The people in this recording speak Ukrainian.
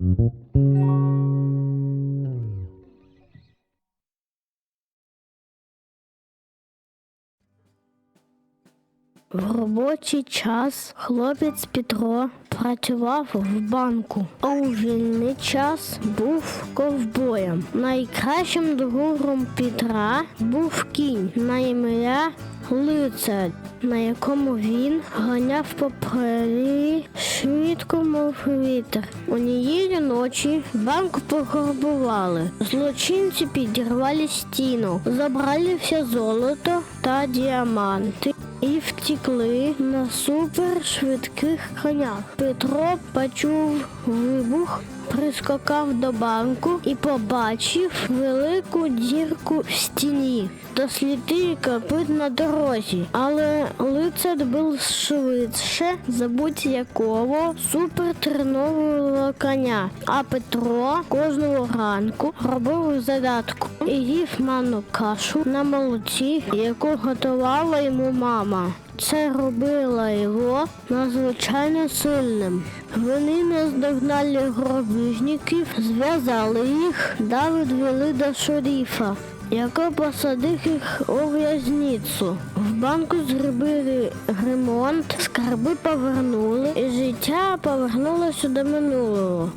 В робочий час хлопець Петро працював в банку, а у вільний час був ковбоєм. Найкращим другом Петра був кінь на ім'я Лицар, на якому він ганяв по прерії швидко, мов вітер. Однієї ночі банк пограбували. Злочинці підірвали стіну, забрали все золото та діаманти. І втікли на супершвидких конях. Петро почув вибух, прискакав до банку і побачив велику дірку в стіні та сліди копит на дорозі. Але лицар був швидше за будь-якого супертренового коня. А Петро кожного ранку робив задатку і їв манну кашу на молоці, яку готувала йому мама. Це робило його надзвичайно сильним. Вони наздогнали гробіжників, зв'язали їх та відвели до шерифа, який посадив їх у в'язницю. В банку зробили ремонт, скарби повернули, і життя повернулося до минулого.